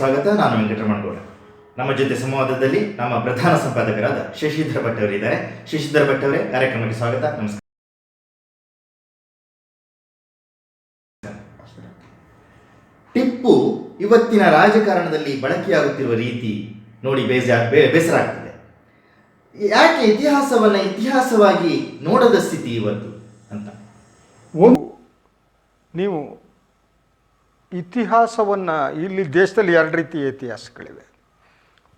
ಸ್ವಾಗತ. ನಾನು ವೆಂಕಟರಮಣಗೌಡ ನಮ್ಮ ಜೊತೆ ಸಂವಾದದಲ್ಲಿ ನಮ್ಮ ಪ್ರಧಾನ ಸಂಪಾದಕರಾದ ಶಶಿಧರ್ ಭಟ್ ಅವರಿದ್ದಾರೆ ಶಶಿಧರ್ ಭಟ್ ಅವರೇ, ಕಾರ್ಯಕ್ರಮಕ್ಕೆ ಸ್ವಾಗತ. ನಮಸ್ಕಾರ. ಟಿಪ್ಪು ಇವತ್ತಿನ ರಾಜಕಾರಣದಲ್ಲಿ ಬಳಕೆಯಾಗುತ್ತಿರುವ ರೀತಿ ನೋಡಿ ಬೇಜ ಬೇಸರ ಆಗ್ತದೆ. ಯಾಕೆ ಇತಿಹಾಸವನ್ನ ಇತಿಹಾಸವಾಗಿ ನೋಡದ ಸ್ಥಿತಿ ಇವತ್ತು ಅಂತ. ನೀವು ಇತಿಹಾಸವನ್ನು ಇಲ್ಲಿ ದೇಶದಲ್ಲಿ ಎರಡು ರೀತಿಯ ಇತಿಹಾಸಗಳಿವೆ.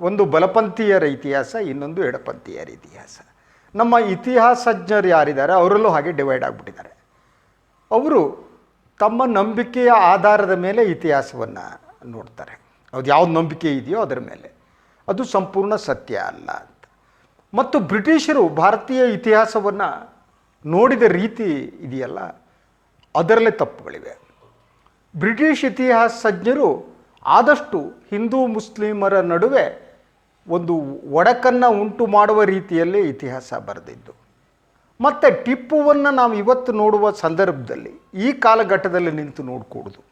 ಒಂದು ಬಲಪಂಥೀಯರ ಇತಿಹಾಸ, ಇನ್ನೊಂದು ಎಡಪಂಥೀಯರ ಇತಿಹಾಸ. ನಮ್ಮ ಇತಿಹಾಸಜ್ಞರು ಯಾರಿದ್ದಾರೆ ಅವರಲ್ಲೂ ಹಾಗೆ ಡಿವೈಡ್ ಆಗಿಬಿಟ್ಟಿದ್ದಾರೆ. ಅವರು ತಮ್ಮ ನಂಬಿಕೆಯ ಆಧಾರದ ಮೇಲೆ ಇತಿಹಾಸವನ್ನು ನೋಡ್ತಾರೆ. ಅದು ಯಾವ ನಂಬಿಕೆ ಇದೆಯೋ ಅದರ ಮೇಲೆ. ಅದು ಸಂಪೂರ್ಣ ಸತ್ಯ ಅಲ್ಲ ಅಂತ. ಮತ್ತು ಬ್ರಿಟಿಷರು ಭಾರತೀಯ ಇತಿಹಾಸವನ್ನು ನೋಡಿದ ರೀತಿ ಇದೆಯಲ್ಲ, ಅದರಲ್ಲೇ ತಪ್ಪುಗಳಿವೆ. ಬ್ರಿಟಿಷ್ ಇತಿಹಾಸಜ್ಞರು ಆದಷ್ಟು ಹಿಂದೂ ಮುಸ್ಲಿಮರ ನಡುವೆ ಒಂದು ಒಡಕನ್ನು ಉಂಟು ಮಾಡುವ ರೀತಿಯಲ್ಲಿ ಇತಿಹಾಸ ಬರೆದಿದ್ದು. ಮತ್ತು ಟಿಪ್ಪುವನ್ನು ನಾವು ಇವತ್ತು ನೋಡುವ ಸಂದರ್ಭದಲ್ಲಿ ಈ ಕಾಲಘಟ್ಟದಲ್ಲಿ ನಿಂತು ನೋಡಿಕೊಡೋದು.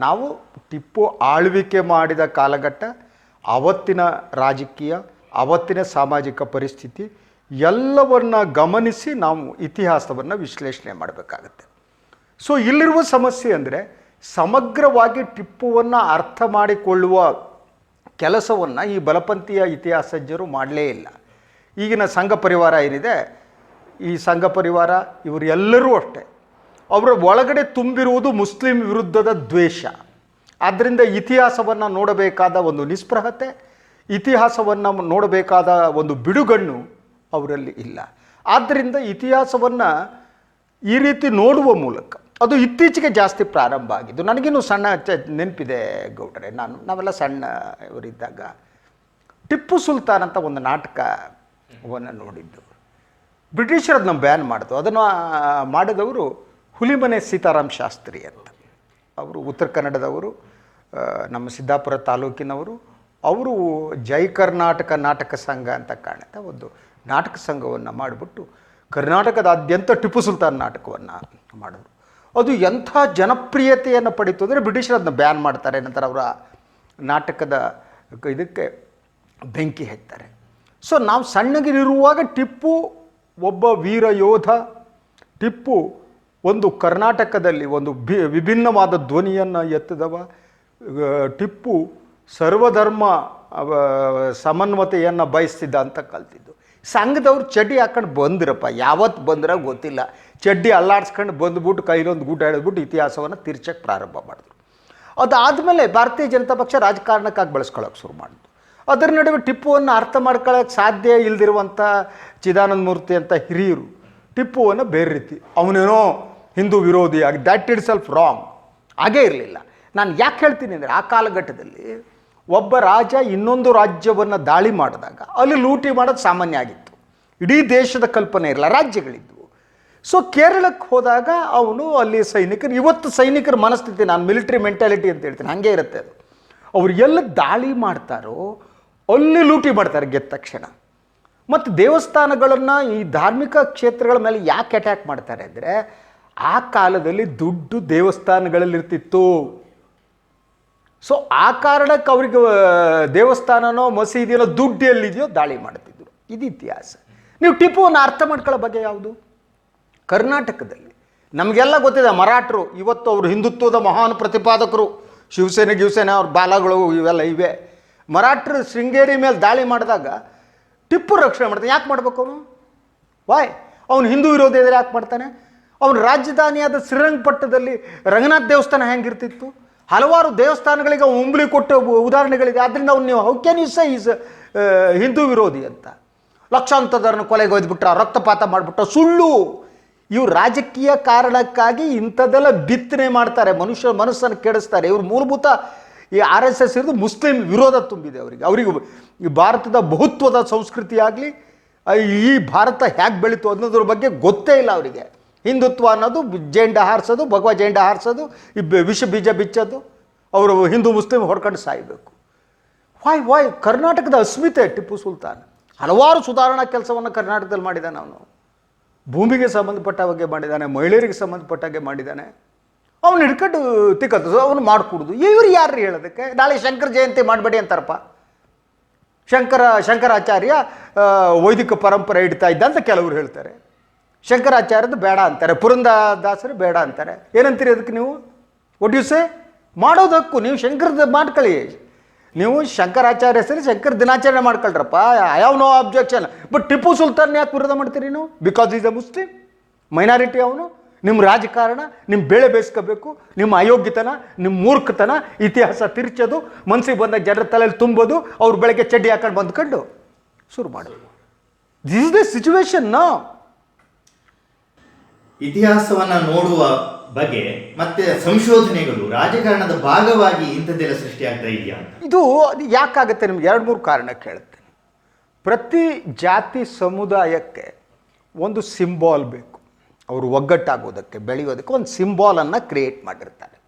ನಾವು ಟಿಪ್ಪು ಆಳ್ವಿಕೆ ಮಾಡಿದ ಕಾಲಘಟ್ಟ, ಅವತ್ತಿನ ರಾಜಕೀಯ, ಅವತ್ತಿನ ಸಾಮಾಜಿಕ ಪರಿಸ್ಥಿತಿ ಎಲ್ಲವನ್ನು ಗಮನಿಸಿ ನಾವು ಇತಿಹಾಸವನ್ನು ವಿಶ್ಲೇಷಣೆ ಮಾಡಬೇಕಾಗತ್ತೆ. ಸೊ ಇಲ್ಲಿರುವ ಸಮಸ್ಯೆ ಅಂದರೆ ಸಮಗ್ರವಾಗಿ ಟಿಪ್ಪುವನ್ನು ಅರ್ಥ ಮಾಡಿಕೊಳ್ಳುವ ಕೆಲಸವನ್ನು ಈ ಬಲಪಂಥೀಯ ಇತಿಹಾಸಜ್ಞರು ಮಾಡಲೇ ಇಲ್ಲ. ಈಗಿನ ಸಂಘ ಪರಿವಾರ ಏನಿದೆ, ಈ ಸಂಘ ಪರಿವಾರ ಇವರು ಎಲ್ಲರೂ ಅಷ್ಟೇ. ಅವರ ಒಳಗಡೆ ತುಂಬಿರುವುದು ಮುಸ್ಲಿಂ ವಿರುದ್ಧದ ದ್ವೇಷ. ಆದ್ದರಿಂದ ಇತಿಹಾಸವನ್ನು ನೋಡಬೇಕಾದ ಒಂದು ನಿಸ್ಪೃಹತೆ, ಇತಿಹಾಸವನ್ನು ನೋಡಬೇಕಾದ ಒಂದು ಬಿಡುಗಣ್ಣು ಅವರಲ್ಲಿ ಇಲ್ಲ. ಆದ್ದರಿಂದ ಇತಿಹಾಸವನ್ನು ಈ ರೀತಿ ನೋಡುವ ಮೂಲಕ ಅದು ಇತ್ತೀಚೆಗೆ ಜಾಸ್ತಿ ಪ್ರಾರಂಭ ಆಗಿದ್ದು. ನನಗಿನ್ನೂ ಸಣ್ಣ ನೆನಪಿದೆ ಗೌಡರೆ. ನಾನು, ನಾವೆಲ್ಲ ಸಣ್ಣ ಇವರಿದ್ದಾಗ ಟಿಪ್ಪು ಸುಲ್ತಾನ್ ಅಂತ ಒಂದು ನಾಟಕವನ್ನು ನೋಡಿದ್ದು. ಬ್ರಿಟಿಷರು ಅದನ್ನ ಬ್ಯಾನ್ ಮಾಡಿದ್ರು ಅದನ್ನು ಮಾಡಿದವರು ಹುಲಿಮನೆ ಸೀತಾರಾಮ್ ಶಾಸ್ತ್ರಿ ಅಂತ. ಅವರು ಉತ್ತರ ಕನ್ನಡದವರು ನಮ್ಮ ಸಿದ್ದಾಪುರ ತಾಲೂಕಿನವರು, ಅವರು ಜೈ ಕರ್ನಾಟಕ ನಾಟಕ ಸಂಘ ಅಂತ ಕಾಣುತ್ತೆ. ಒಂದು ನಾಟಕ ಸಂಘವನ್ನು ಮಾಡಿಬಿಟ್ಟು ಕರ್ನಾಟಕದಾದ್ಯಂತ ಟಿಪ್ಪು ಸುಲ್ತಾನ್ ನಾಟಕವನ್ನು ಮಾಡಿದ್ರು. ಅದು ಎಂಥ ಜನಪ್ರಿಯತೆಯನ್ನು ಪಡೀತು ಅಂದರೆ ಬ್ರಿಟಿಷರು ಅದನ್ನ ಬ್ಯಾನ್ ಮಾಡ್ತಾರೆ. ನಂತರ ಅವರ ನಾಟಕದ ಇದಕ್ಕೆ ಬೆಂಕಿ ಹಚ್ತಾರೆ ಸೊ ನಾವು ಸಣ್ಣಗಿರುವಾಗ ಟಿಪ್ಪು ಒಬ್ಬ ವೀರ ಯೋಧ, ಟಿಪ್ಪು ಒಂದು ಕರ್ನಾಟಕದಲ್ಲಿ ಒಂದು ಬಿ ವಿಭಿನ್ನವಾದ ಧ್ವನಿಯನ್ನು ಎತ್ತಿದವ ಟಿಪ್ಪು ಸರ್ವಧರ್ಮ ಸಮನ್ವತೆಯನ್ನು ಬಯಸ್ತಿದ್ದ ಅಂತ ಕಲ್ತಿದ್ದು. ಸಂಘದವ್ರು ಚಡಿ ಹಾಕೊಂಡು ಬಂದಿರಪ್ಪ, ಯಾವತ್ತು ಬಂದ್ರೆ ಗೊತ್ತಿಲ್ಲ. ಚಡ್ಡಿ ಅಲ್ಲಾಡ್ಸ್ಕೊಂಡು ಬಂದ್ಬಿಟ್ಟು ಕೈಲೊಂದು ಗೂಟ ಹಿಡಿದ್ಬಿಟ್ಟು ಇತಿಹಾಸವನ್ನು ತಿರ್ಚಕ್ಕೆ ಪ್ರಾರಂಭ ಮಾಡಿದ್ರು. ಅದಾದಮೇಲೆ ಭಾರತೀಯ ಜನತಾ ಪಕ್ಷ ರಾಜಕಾರಣಕ್ಕಾಗಿ ಬಳಸ್ಕೊಳ್ಳೋಕೆ ಶುರು ಮಾಡಿದ್ರು ಅದರ ನಡುವೆ ಟಿಪ್ಪುವನ್ನು ಅರ್ಥ ಮಾಡ್ಕೊಳ್ಳೋಕೆ ಸಾಧ್ಯ ಇಲ್ಲದಿರುವಂಥ ಚಿದಾನಂದ ಮೂರ್ತಿ ಅಂತ ಹಿರಿಯರು ಟಿಪ್ಪುವನ್ನು ಬೇರೆ ರೀತಿ ಅವನೇನೋ ಹಿಂದೂ ವಿರೋಧಿ ಆಗಿ ದ್ಯಾಟ್ ಇಟ್ ಸೆಲ್ಫ್ ರಾಂಗ್ ಹಾಗೇ ಇರಲಿಲ್ಲ. ನಾನು ಯಾಕೆ ಹೇಳ್ತೀನಿ ಅಂದರೆ ಆ ಕಾಲಘಟ್ಟದಲ್ಲಿ ಒಬ್ಬ ರಾಜ ಇನ್ನೊಂದು ರಾಜ್ಯವನ್ನು ದಾಳಿ ಮಾಡಿದಾಗ ಅಲ್ಲಿ ಲೂಟಿ ಮಾಡೋದು ಸಾಮಾನ್ಯ ಆಗಿತ್ತು. ಇಡೀ ದೇಶದ ಕಲ್ಪನೆ ಇರಲ್ಲ ರಾಜ್ಯಗಳಿದ್ವು ಸೊ ಕೇರಳಕ್ಕೆ ಹೋದಾಗ ಅವನು ಅಲ್ಲಿ ಸೈನಿಕರು, ಇವತ್ತು ಸೈನಿಕರ ಮನಸ್ಥಿತಿ, ನಾನು ಮಿಲಿಟ್ರಿ ಮೆಂಟಾಲಿಟಿ ಅಂತ ಹೇಳ್ತೀನಿ, ಹಂಗೆ ಇರುತ್ತೆ ಅದು. ಅವ್ರು ಎಲ್ಲ ದಾಳಿ ಮಾಡ್ತಾರೋ, ಅಲ್ಲಿ ಲೂಟಿ ಮಾಡ್ತಾರೆ ಗೆದ್ದ ತಕ್ಷಣ. ಮತ್ತು ದೇವಸ್ಥಾನಗಳನ್ನು ಈ ಧಾರ್ಮಿಕ ಕ್ಷೇತ್ರಗಳ ಮೇಲೆ ಯಾಕೆ ಅಟ್ಯಾಕ್ ಮಾಡ್ತಾರೆ ಅಂದರೆ, ಆ ಕಾಲದಲ್ಲಿ ದುಡ್ಡು ದೇವಸ್ಥಾನಗಳಲ್ಲಿರ್ತಿತ್ತು ಸೊ ಆ ಕಾರಣಕ್ಕೆ ಅವ್ರಿಗೆ ದೇವಸ್ಥಾನನೋ, ಮಸೀದಿನೋ ದುಡ್ಡು ಎಲ್ಲಿದೆಯೋ ದಾಳಿ ಮಾಡ್ತಿದ್ರು. ಇದು ಇತಿಹಾಸ ನೀವು ಟಿಪ್ಪುವನ್ನು ಅರ್ಥ ಮಾಡ್ಕೊಳ್ಳೋ ಬಗ್ಗೆ ಯಾವುದು? ಕರ್ನಾಟಕದಲ್ಲಿ. ನಮಗೆಲ್ಲ ಗೊತ್ತಿದೆ, ಮರಾಠರು, ಇವತ್ತು ಅವರು ಹಿಂದುತ್ವದ ಮಹಾನ್ ಪ್ರತಿಪಾದಕರು. ಶಿವಸೇನೆ, ಗಿವಸೇನೆ, ಅವ್ರ ಬಾಲಗಳು ಇವೆಲ್ಲ ಇವೆ. ಮರಾಠರು ಶೃಂಗೇರಿ ಮೇಲೆ ದಾಳಿ ಮಾಡಿದಾಗ ಟಿಪ್ಪು ರಕ್ಷಣೆ ಮಾಡ್ತಾನೆ. ಯಾಕೆ ಮಾಡ್ಬೇಕು ಅವನು? ವಾಯ್ ಅವನು ಹಿಂದೂ ವಿರೋಧಿ ಇದ್ರೆ ಯಾಕೆ ಮಾಡ್ತಾನೆ? ಅವನ ರಾಜಧಾನಿಯಾದ ಶ್ರೀರಂಗಪಟ್ಟಣದಲ್ಲಿ ರಂಗನಾಥ ದೇವಸ್ಥಾನ ಹೆಂಗಿರ್ತಿತ್ತು? ಹಲವಾರು ದೇವಸ್ಥಾನಗಳಿಗೆ ಅವನು ಕೊಟ್ಟ ಉ- ಉದಾಹರಣೆಗಳಿದೆ. ಆದ್ದರಿಂದ ಅವ್ನು ನೀವು ಹೌ ಕ್ಯಾನ್ ಈಸ್ ಹಿಂದೂ ವಿರೋಧಿ ಅಂತ? ಲಕ್ಷಾಂತರನ್ನು ಕೊಲೆಗೆ ಒಯ್ದುಬಿಟ್ರ, ರಕ್ತಪಾತ ಮಾಡಿಬಿಟ್ಟ ಸುಳ್ಳು. ಇವ್ರು ರಾಜಕೀಯ ಕಾರಣಕ್ಕಾಗಿ ಇಂಥದ್ದೆಲ್ಲ ಬಿತ್ತನೆ ಮಾಡ್ತಾರೆ, ಮನುಷ್ಯ ಮನಸ್ಸನ್ನು ಕೆಡಿಸ್ತಾರೆ. ಇವ್ರು ಮೂಲಭೂತ ಈ ಆರ್ ಎಸ್ ಎಸ್ ಇರೋದು ಮುಸ್ಲಿಂ ವಿರೋಧ ತುಂಬಿದೆ ಅವರಿಗೆ. ಅವರಿಗೆ ಈ ಭಾರತದ ಬಹುತ್ವದ ಸಂಸ್ಕೃತಿ ಆಗಲಿ ಈ ಭಾರತ ಹೇಗೆ ಬೆಳೀತು ಅನ್ನೋದ್ರ ಬಗ್ಗೆ ಗೊತ್ತೇ ಇಲ್ಲ ಅವರಿಗೆ. ಹಿಂದುತ್ವ ಅನ್ನೋದು ಜೇಂಡ ಹಾರಿಸೋದು, ಭಗವ ಜೇಂಡ ಹಾರಿಸೋದು, ಈ ವಿಷ ಬೀಜ ಬಿಚ್ಚೋದು, ಅವರು ಹಿಂದೂ ಮುಸ್ಲಿಂ ಹೊಡ್ಕೊಂಡು ಸಾಯಬೇಕು. ವಾಯ್ ವಾಯ್ ಕರ್ನಾಟಕದ ಅಸ್ಮಿತೆ ಟಿಪ್ಪು ಸುಲ್ತಾನ್. ಹಲವಾರು ಸುಧಾರಣಾ ಕೆಲಸವನ್ನು ಕರ್ನಾಟಕದಲ್ಲಿ ಮಾಡಿದ್ದಾನೆ ಅವನು ಭೂಮಿಗೆ ಸಂಬಂಧಪಟ್ಟ ಬಗ್ಗೆ ಮಾಡಿದ್ದಾನೆ, ಮಹಿಳೆಯರಿಗೆ ಸಂಬಂಧಪಟ್ಟ ಹಾಗೆ ಮಾಡಿದ್ದಾನೆ. ಅವ್ನು ಹಿಡ್ಕೊಂಡು ತಿಕ್ಕದ್ದು, ಅವನು ಮಾಡಿಕೊಡುದು. ಇವರು ಯಾರು ಹೇಳೋದಕ್ಕೆ? ನಾಳೆ ಶಂಕರ ಜಯಂತಿ ಮಾಡಬೇಡಿ ಅಂತಾರಪ್ಪ. ಶಂಕರ, ಶಂಕರಾಚಾರ್ಯ ವೈದಿಕ ಪರಂಪರೆ ಇಡ್ತಾ ಇದ್ದ ಅಂತ ಕೆಲವರು ಹೇಳ್ತಾರೆ. ಶಂಕರಾಚಾರ್ಯದ್ದು ಬೇಡ ಅಂತಾರೆ ಪುರಂದದಾಸರು ಬೇಡ ಅಂತಾರೆ. ಏನಂತೀರಿ ಅದಕ್ಕೆ ನೀವು? ಒಟ್ ಯು ಸೇ ಮಾಡೋದಕ್ಕೂ ನೀವು ಶಂಕರದ ಮಾಡ್ಕೊಳ್ಳಿ ನೀವು ಶಂಕರಾಚಾರ್ಯ ಸರಿ ಶಂಕರ್ ದಿನಾಚರಣೆ ಮಾಡ್ಕೊಳ್ರಪ್ಪ. I have no objection but Tipu Sultan ಯಾಕೆ ವಿರೋಧ ಮಾಡ್ತೀರಿ ನೀವು? Because is a Muslim minority ಅವನು. ನಿಮ್ಮ ರಾಜಕಾರಣ ನಿಮ್ಮ ಬೇಳೆ ಬೇಯಿಸ್ಕೋಬೇಕು ನಿಮ್ಮ ಅಯೋಗ್ಯತನ ನಿಮ್ಮ ಮೂರ್ಖತನ, ಇತಿಹಾಸ ತಿರ್ಚೋದು ಮನಸ್ಸಿಗೆ ಬಂದ ಜನರ ತಲೆಯಲ್ಲಿ ತುಂಬೋದು, ಅವ್ರ ಬೆಳಗ್ಗೆ ಚಡ್ಡಿ ಹಾಕೊಂಡು ಬಂದ್ಕೊಂಡು ಶುರು ಮಾಡೋದು ದಿಸ್ ಇಸ್ ದ ಸಿಚುವೇಶನ್ ನಾ ಇತಿಹಾಸವನ್ನು ನೋಡುವ ಬಗೆ ಮತ್ತೆ ಸಂಶೋಧನೆಗಳು ರಾಜಕಾರಣದ ಭಾಗವಾಗಿ ಇಂಥದ್ದೆಲ್ಲ ಸೃಷ್ಟಿಯಾಗ್ತಾ ಇದೆಯಾ ಇದು ಯಾಕಾಗುತ್ತೆ ನಿಮ್ಗೆ ಎರಡು ಮೂರು ಕಾರಣ ಕೇಳುತ್ತೇನೆ ಪ್ರತಿ ಜಾತಿ ಸಮುದಾಯಕ್ಕೆ ಒಂದು ಸಿಂಬಾಲ್ ಬೇಕು. ಅವರು ಒಗ್ಗಟ್ಟಾಗೋದಕ್ಕೆ, ಬೆಳೆಯೋದಕ್ಕೆ ಒಂದು ಸಿಂಬಾಲನ್ನು ಕ್ರಿಯೇಟ್ ಮಾಡಿರ್ತಾರೆ.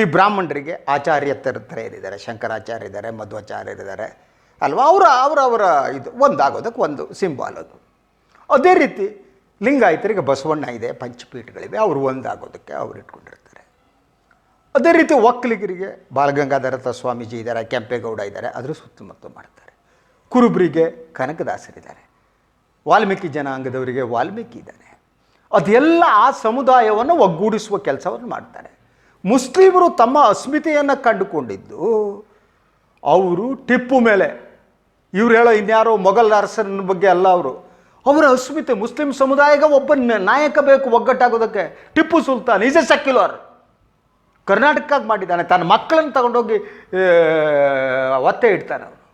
ಈ ಬ್ರಾಹ್ಮಣರಿಗೆ ಆಚಾರ್ಯ ಇದ್ದಾರೆ ಶಂಕರಾಚಾರ್ಯ ಇದ್ದಾರೆ ಮಧ್ವಾಚಾರ್ಯರಿದ್ದಾರೆ ಅಲ್ವಾ? ಅವರ, ಅವರವರ ಅವರ ಇದು, ಒಂದಾಗೋದಕ್ಕೆ ಒಂದು ಸಿಂಬಾಲ್ ಅದು. ಅದೇ ರೀತಿ ಲಿಂಗಾಯತರಿಗೆ ಬಸವಣ್ಣ ಇದೆ, ಪಂಚಪೀಠಗಳಿವೆ, ಅವರು ಒಂದಾಗೋದಕ್ಕೆ ಅವ್ರು ಇಟ್ಕೊಂಡಿರ್ತಾರೆ. ಅದೇ ರೀತಿ ಒಕ್ಕಲಿಗರಿಗೆ ಬಾಲಗಂಗಾಧರ ಸ್ವಾಮೀಜಿ ಇದ್ದಾರೆ, ಕೆಂಪೇಗೌಡ ಇದ್ದಾರೆ, ಅದರ ಸುತ್ತಮುತ್ತ ಮಾಡ್ತಾರೆ. ಕುರುಬರಿಗೆ ಕನಕದಾಸರಿದ್ದಾರೆ. ವಾಲ್ಮೀಕಿ ಜನಾಂಗದವರಿಗೆ ವಾಲ್ಮೀಕಿ ಇದ್ದಾನೆ. ಅದೆಲ್ಲ ಆ ಸಮುದಾಯವನ್ನು ಒಗ್ಗೂಡಿಸುವ ಕೆಲಸವನ್ನು ಮಾಡ್ತಾರೆ. ಮುಸ್ಲಿಮರು ತಮ್ಮ ಅಸ್ಮಿತೆಯನ್ನು ಕಂಡುಕೊಂಡಿದ್ದು, ಅವರು ಟಿಪ್ಪು ಮೇಲೆ. ಇವ್ರು ಹೇಳೋ ಇನ್ಯಾರೋ ಮೊಘಲ್ ಅರಸನ ಬಗ್ಗೆ ಅಲ್ಲ ಅವರು. ಅವರ ಅಸ್ಮಿತೆ ಮುಸ್ಲಿಂ ಸಮುದಾಯಕ್ಕೆ ಒಬ್ಬ ನಾಯಕ ಬೇಕು ಒಗ್ಗಟ್ಟಾಗೋದಕ್ಕೆ Tipu Sultan is a secular. ಕರ್ನಾಟಕಕ್ಕೆ ಮಾಡಿದ್ದಾನೆ. ತನ್ನ ಮಕ್ಕಳನ್ನು ತಗೊಂಡೋಗಿ ಒತ್ತೆ ಇಡ್ತಾನೆ ಅವನು.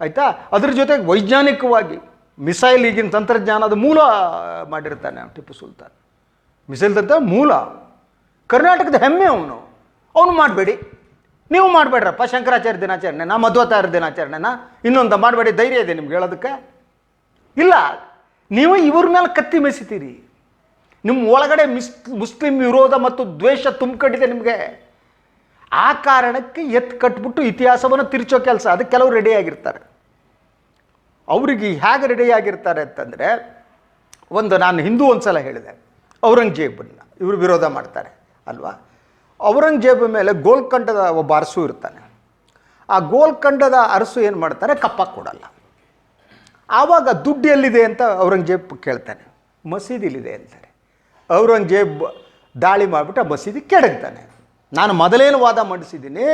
ಆಯಿತಾ? ಅದ್ರ ಜೊತೆಗೆ ವೈಜ್ಞಾನಿಕವಾಗಿ ಮಿಸೈಲ್ ಈಗಿನ ತಂತ್ರಜ್ಞಾನದ ಮೂಲ ಮಾಡಿರ್ತಾನೆ ಟಿಪ್ಪು ಸುಲ್ತಾನ್. ಮಿಸೈಲ್ ತಂತ್ರ ಮೂಲ. ಕರ್ನಾಟಕದ ಹೆಮ್ಮೆ ಅವನು. ಅವನು ಮಾಡಬೇಡಿ. ನೀವು ಮಾಡಬೇಡ್ರಪ್ಪ. ಶಂಕರಾಚಾರ್ಯ ದಿನಾಚರಣೆನಾ ಮಧ್ವತಾರ ದಿನಾಚರಣೆನಾ. ಇನ್ನೊಂದು ಮಾಡಬೇಡಿ. ಧೈರ್ಯ ಇದೆ ನಿಮ್ಗೆ ಹೇಳೋದಕ್ಕೆ. ಇಲ್ಲ, ನೀವು ಇವ್ರ ಮೇಲೆ ಕತ್ತಿ ಮೆಸಿತೀರಿ ನಿಮ್ಮ ಒಳಗಡೆ ಮಿಸ್, ಮುಸ್ಲಿಂ ವಿರೋಧ ಮತ್ತು ದ್ವೇಷ ತುಂಬಿಕೊಂಡಿದೆ ನಿಮಗೆ. ಆ ಕಾರಣಕ್ಕೆ ಎತ್ತು ಕಟ್ಬಿಟ್ಟು ಇತಿಹಾಸವನ್ನು ತಿರ್ಚೋ ಕೆಲಸ. ಅದಕ್ಕೆ ಕೆಲವರು ರೆಡಿಯಾಗಿರ್ತಾರೆ ಅವರಿಗೆ ಹೇಗೆ ರೆಡಿಯಾಗಿರ್ತಾರೆ ಅಂತಂದರೆ, ಒಂದು ನಾನು ಹಿಂದೂ ಒಂದು ಸಲ ಹೇಳಿದೆ. ಔರಂಗಜೇಬನ್ನ ಇವರು ವಿರೋಧ ಮಾಡ್ತಾರೆ, ಅಲ್ವಾ? ಔರಂಗಜೇಬ್ ಮೇಲೆ ಗೋಲ್ಕಂಡದ ಒಬ್ಬ ಅರಸು ಇರ್ತಾನೆ. ಆ ಗೋಲ್ಕಂಡದ ಅರಸು ಏನು ಮಾಡ್ತಾರೆ? ಕಪ್ಪ ಕೊಡಲ್ಲ. ಆವಾಗ ದುಡ್ಡು ಎಲ್ಲಿದೆ ಅಂತ ಔರಂಗಜೇಬ್ ಕೇಳ್ತಾನೆ, ಮಸೀದಿಲಿದೆ ಅಂತಾರೆ. ಔರಂಗಜೇಬ್ ದಾಳಿ ಮಾಡಿಬಿಟ್ಟು ಆ ಮಸೀದಿ ಕೆಡಗ್ತಾನೆ. ನಾನು ಮೊದಲೇನು ವಾದ ಮಾಡಿಸಿದ್ದೀನಿ,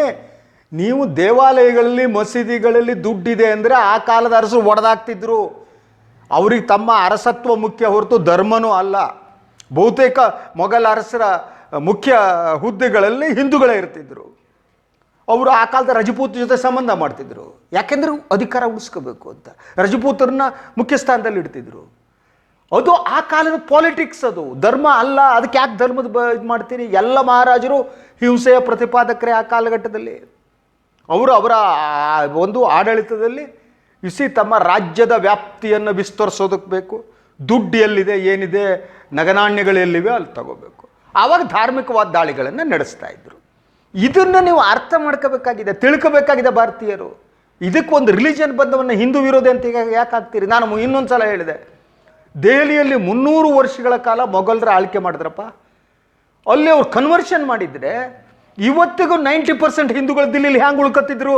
ನೀವು ದೇವಾಲಯಗಳಲ್ಲಿ, ಮಸೀದಿಗಳಲ್ಲಿ ದುಡ್ಡಿದೆ ಅಂದರೆ ಆ ಕಾಲದ ಅರಸರು ಒಡೆದಾಗ್ತಿದ್ರು. ಅವ್ರಿಗೆ ತಮ್ಮ ಅರಸತ್ವ ಮುಖ್ಯ ಹೊರತು ಧರ್ಮನೂ ಅಲ್ಲ. ಬಹುತೇಕ ಮೊಘಲ್ ಅರಸರ ಮುಖ್ಯ ಹುದ್ದೆಗಳಲ್ಲಿ ಹಿಂದೂಗಳೇ ಇರ್ತಿದ್ರು. ಅವರು ಆ ಕಾಲದ ರಜಪೂತ್ ಜೊತೆ ಸಂಬಂಧ ಮಾಡ್ತಿದ್ರು. ಯಾಕೆಂದ್ರೆ ಅಧಿಕಾರ ಉಳಿಸ್ಕೋಬೇಕು ಅಂತ. ರಜಪೂತರನ್ನ ಮುಖ್ಯ ಸ್ಥಾನದಲ್ಲಿ ಇಡ್ತಿದ್ರು. ಅದು ಆ ಕಾಲದ ಪಾಲಿಟಿಕ್ಸ್ ಅದು. ಧರ್ಮ ಅಲ್ಲ, ಅದಕ್ಕೆ ಯಾಕೆ ಧರ್ಮದ ಬ ಇದು ಮಾಡ್ತೀನಿ ಎಲ್ಲ ಮಹಾರಾಜರು ಹಿಂಸೆಯ ಪ್ರತಿಪಾದಕರೇ ಆ ಕಾಲಘಟ್ಟದಲ್ಲಿ. ಅವರು ಅವರ ಒಂದು ಆಡಳಿತದಲ್ಲಿ ಇಸಿ ತಮ್ಮ ರಾಜ್ಯದ ವ್ಯಾಪ್ತಿಯನ್ನು ವಿಸ್ತರಿಸೋದಕ್ಕೆ ಬೇಕು. ದುಡ್ಡು ಎಲ್ಲಿದೆ, ಏನಿದೆ, ನಗನಾಣ್ಯಗಳು ಎಲ್ಲಿವೆ, ಅಲ್ಲಿ ತಗೋಬೇಕು. ಆವಾಗ ಧಾರ್ಮಿಕವಾದ ದಾಳಿಗಳನ್ನು ನಡೆಸ್ತಾ ಇದ್ರು. ಇದನ್ನು ನೀವು ಅರ್ಥ ಮಾಡ್ಕೋಬೇಕಾಗಿದೆ, ತಿಳ್ಕೋಬೇಕಾಗಿದೆ ಭಾರತೀಯರು. ಇದಕ್ಕೊಂದು ರಿಲಿಜನ್ ಬಂದವನ್ನು ಹಿಂದೂ ವಿರೋಧಿ ಅಂತ ಈಗ ಯಾಕೆ ಆಗ್ತೀರಿ ನಾನು ಇನ್ನೊಂದು ಸಲ ಹೇಳಿದೆ. ದೆಹಲಿಯಲ್ಲಿ ಮುನ್ನೂರು ವರ್ಷಗಳ ಕಾಲ ಮೊಘಲರ ಆಳ್ಕೆ ಮಾಡಿದ್ರಪ್ಪ. ಅಲ್ಲಿ ಅವ್ರು ಕನ್ವರ್ಷನ್ ಮಾಡಿದರೆ ಇವತ್ತಿಗೂ ನೈಂಟಿ ಪರ್ಸೆಂಟ್ ಹಿಂದೂಗಳು ದಿಲ್ಲಿಲಿ ಹ್ಯಾಂಗೆ ಉಳ್ಕತ್ತಿದ್ರು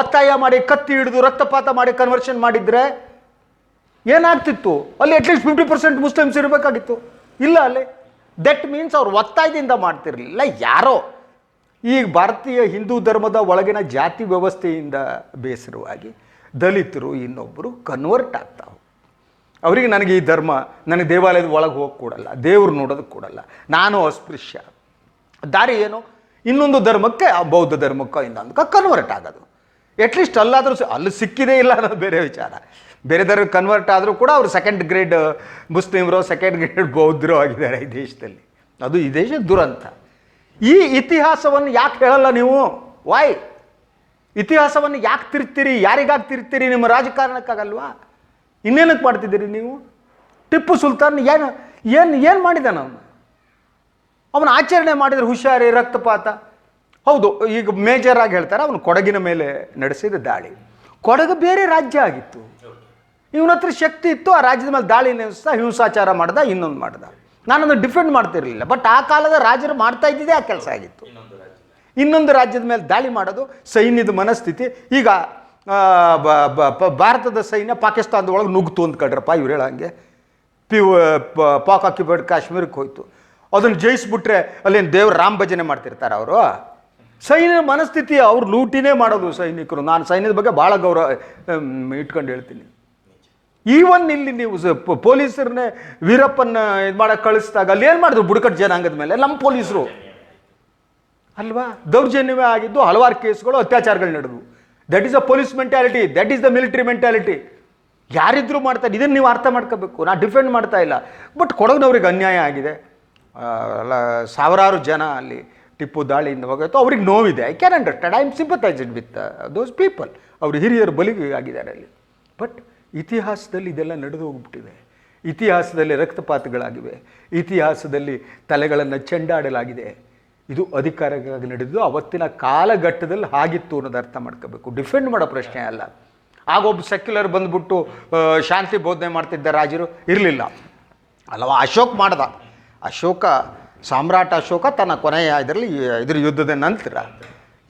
ಒತ್ತಾಯ ಮಾಡಿ, ಕತ್ತಿ ಹಿಡಿದು, ರಕ್ತಪಾತ ಮಾಡಿ ಕನ್ವರ್ಷನ್ ಮಾಡಿದರೆ ಏನಾಗ್ತಿತ್ತು? ಅಲ್ಲಿ ಅಟ್ಲೀಸ್ಟ್ ಫಿಫ್ಟಿ ಪರ್ಸೆಂಟ್ ಮುಸ್ಲಿಮ್ಸ್ ಇರಬೇಕಾಗಿತ್ತು. ಇಲ್ಲ ಅಲ್ಲಿ. ದಟ್ ಮೀನ್ಸ್ ಅವ್ರು ಒತ್ತಾಯದಿಂದ ಮಾಡ್ತಿರಲಿಲ್ಲ. ಯಾರೋ ಈಗ ಭಾರತೀಯ ಹಿಂದೂ ಧರ್ಮದ ಒಳಗಿನ ಜಾತಿ ವ್ಯವಸ್ಥೆಯಿಂದ ಬೇಸರವಾಗಿ ದಲಿತರು ಇನ್ನೊಬ್ಬರು ಕನ್ವರ್ಟ್ ಆಗ್ತಾವೆ. ಅವರಿಗೆ ನನಗೆ ಈ ಧರ್ಮ ನನಗೆ ದೇವಾಲಯದ ಒಳಗೆ ಹೋಗಿ ಕೊಡಲ್ಲ, ದೇವ್ರು ನೋಡೋದಕ್ಕೆ ಕೊಡಲ್ಲ, ನಾನು ಅಸ್ಪೃಶ್ಯ. ದಾರಿ ಏನು? ಇನ್ನೊಂದು ಧರ್ಮಕ್ಕೆ ಬೌದ್ಧ ಧರ್ಮಕ್ಕೋ ಇನ್ನೊಂದಕ್ಕೆ ಕನ್ವರ್ಟ್ ಆಗೋದು. ಅಟ್ಲೀಸ್ಟ್ ಅಲ್ಲಾದರೂ ಅಲ್ಲಿ ಸಿಕ್ಕಿದೇ ಇಲ್ಲ ಅನ್ನೋದು ಬೇರೆ ವಿಚಾರ. ಬೇರೆ ಧರ್ಮ ಕನ್ವರ್ಟ್ ಆದರೂ ಕೂಡ ಅವರು ಸೆಕೆಂಡ್ ಗ್ರೇಡ್ ಮುಸ್ಲಿಮರು ಸೆಕೆಂಡ್ ಗ್ರೇಡ್ ಬೌದ್ಧರು ಆಗಿದ್ದಾರೆ ಈ ದೇಶದಲ್ಲಿ. ಅದು ಈ ದೇಶದ ದುರಂತ. ಈ ಇತಿಹಾಸವನ್ನು ಯಾಕೆ ಹೇಳಲ್ಲ ನೀವು? ವಾಯ್ ಇತಿಹಾಸವನ್ನು ಯಾಕೆ ತಿರ್ತೀರಿ ಯಾರಿಗಾಗಿ ತಿರ್ತೀರಿ ನಿಮ್ಮ ರಾಜಕಾರಣಕ್ಕಾಗಲ್ವಾ? ಇನ್ನೇನಕ್ಕೆ ಮಾಡ್ತಿದ್ದೀರಿ ನೀವು? ಟಿಪ್ಪು ಸುಲ್ತಾನ್ ಏನು ಏನು ಏನು ಮಾಡಿದಾನ ಅವನು? ಅವನು ಆಚರಣೆ ಮಾಡಿದರೆ ಹುಷಾರಿ, ರಕ್ತಪಾತ. ಹೌದು, ಈಗ ಮೇಜರ್ ಆಗಿ ಹೇಳ್ತಾರೆ, ಅವನು ಕೊಡಗಿನ ಮೇಲೆ ನಡೆಸಿದ ದಾಳಿ. ಕೊಡಗು ಬೇರೆ ರಾಜ್ಯ ಆಗಿತ್ತು. ಇವನ ಹತ್ರ ಶಕ್ತಿ ಇತ್ತು, ಆ ರಾಜ್ಯದ ಮೇಲೆ ದಾಳಿ ನಡೆಸ್ತಾ ಹಿಂಸಾಚಾರ ಮಾಡ್ದ, ಇನ್ನೊಂದು ಮಾಡ್ದ. ನಾನನ್ನು ಡಿಫೆಂಡ್ ಮಾಡ್ತಿರಲಿಲ್ಲ. ಬಟ್ ಆ ಕಾಲದ ರಾಜರು ಮಾಡ್ತಾ ಇದ್ದಿದ್ದೆ ಆ ಕೆಲಸ ಆಗಿತ್ತು. ಇನ್ನೊಂದು ರಾಜ್ಯದ ಮೇಲೆ ದಾಳಿ ಮಾಡೋದು ಸೈನ್ಯದ ಮನಸ್ಥಿತಿ. ಈಗ ಭಾರತದ ಸೈನ್ಯ ಪಾಕಿಸ್ತಾನದ ಒಳಗೆ ನುಗ್ತು ಅಂದ್ಕೊಂಡ್ರಪ್ಪ ಇವ್ರು ಹೇಳಂಗೆ. ಪಿ ಪ- ಪಾಕ್ ಆಕ್ಯುಪೈಡ್ ಕಾಶ್ಮೀರಕ್ಕೆ ಹೋಯ್ತು. ಅದನ್ನು ಜಯಿಸ್ಬಿಟ್ರೆ ಅಲ್ಲೇನು ದೇವ್ರ ರಾಮ್ ಭಜನೆ ಮಾಡ್ತಿರ್ತಾರೆ ಅವರು? ಸೈನ್ಯದ ಮನಸ್ಥಿತಿ ಅವ್ರು ಲೂಟಿನೇ ಮಾಡೋದು ಸೈನಿಕರು. ನಾನು ಸೈನ್ಯದ ಬಗ್ಗೆ ಭಾಳ ಗೌರವ ಇಟ್ಕೊಂಡು ಹೇಳ್ತೀನಿ. ಈವನ್ ಇಲ್ಲಿ ನೀವು ಪೊಲೀಸರನ್ನೇ ವೀರಪ್ಪನ ಇದು ಮಾಡಕ್ಕೆ ಕಳಿಸಿದಾಗ ಅಲ್ಲಿ ಏನು ಮಾಡಿದ್ರು ಬುಡಕಟ್ಟು ಜನಾಂಗದ ಮೇಲೆ? ನಮ್ಮ ಪೊಲೀಸರು. ಅಲ್ವಾ? ದೌರ್ಜನ್ಯವೇ ಆಗಿದ್ದು ಹಲವಾರು ಕೇಸ್ಗಳು ಅತ್ಯಾಚಾರಗಳು ನಡೆದವು. That is a police mentality that is the military mentality ಯಾರಿದ್ರು ಮಾಡ್ತಾರೆ ಇದನ್ನು ನೀವು ಅರ್ಥ ಮಾಡ್ಕೋಬೇಕು. ನಾ ಡಿಫೆಂಡ್ ಮಾಡ್ತಾ ಇಲ್ಲ. ಬಟ್ ಕೊಡಗಿನವ್ರಿಗೆ ಅನ್ಯಾಯ ಆಗಿದೆ. ಅಲ್ಲ, ಸಾವಿರಾರು ಜನ ಅಲ್ಲಿ ಟಿಪ್ಪು ದಾಳಿಯಿಂದ ಹೋಗಿತ್ತು ಅವ್ರಿಗೆ ನೋವಿದೆ. I can understand I am sympathised with those people ಅವರು ಹಿರಿಯರು ಬಲಿಗೆ ಆಗಿದ್ದಾರೆ ಅಲ್ಲಿ. ಬಟ್ ಇತಿಹಾಸದಲ್ಲಿ ಇದೆಲ್ಲ ನಡೆದು ಹೋಗ್ಬಿಟ್ಟಿದೆ ಇತಿಹಾಸದಲ್ಲಿ ರಕ್ತಪಾತಗಳಾಗಿವೆ. ಇತಿಹಾಸದಲ್ಲಿ ತಲೆಗಳನ್ನು ಚೆಂಡಾಡಲಾಗಿದೆ. ಇದು ಅಧಿಕಾರಕ್ಕಾಗಿ ನಡೆದು ಅವತ್ತಿನ ಕಾಲಘಟ್ಟದಲ್ಲಿ ಹಾಗಿತ್ತು ಅನ್ನೋದು ಅರ್ಥ ಮಾಡ್ಕೋಬೇಕು. ಡಿಫೆಂಡ್ ಮಾಡೋ ಪ್ರಶ್ನೆ ಅಲ್ಲ. ಆಗ ಒಬ್ಬ ಸೆಕ್ಯುಲರ್ ಬಂದ್ಬಿಟ್ಟು ಶಾಂತಿ ಬೋಧನೆ ಮಾಡ್ತಿದ್ದ ರಾಜರು ಇರಲಿಲ್ಲ. ಅಲ್ಲವ ಅಶೋಕ್ ಮಾಡ್ದ. ಅಶೋಕ, ಸಾಮ್ರಾಟ ಅಶೋಕ ತನ್ನ ಕೊನೆಯ ಇದರಲ್ಲಿ, ಇದ್ರ ಯುದ್ಧದ ನಂತರ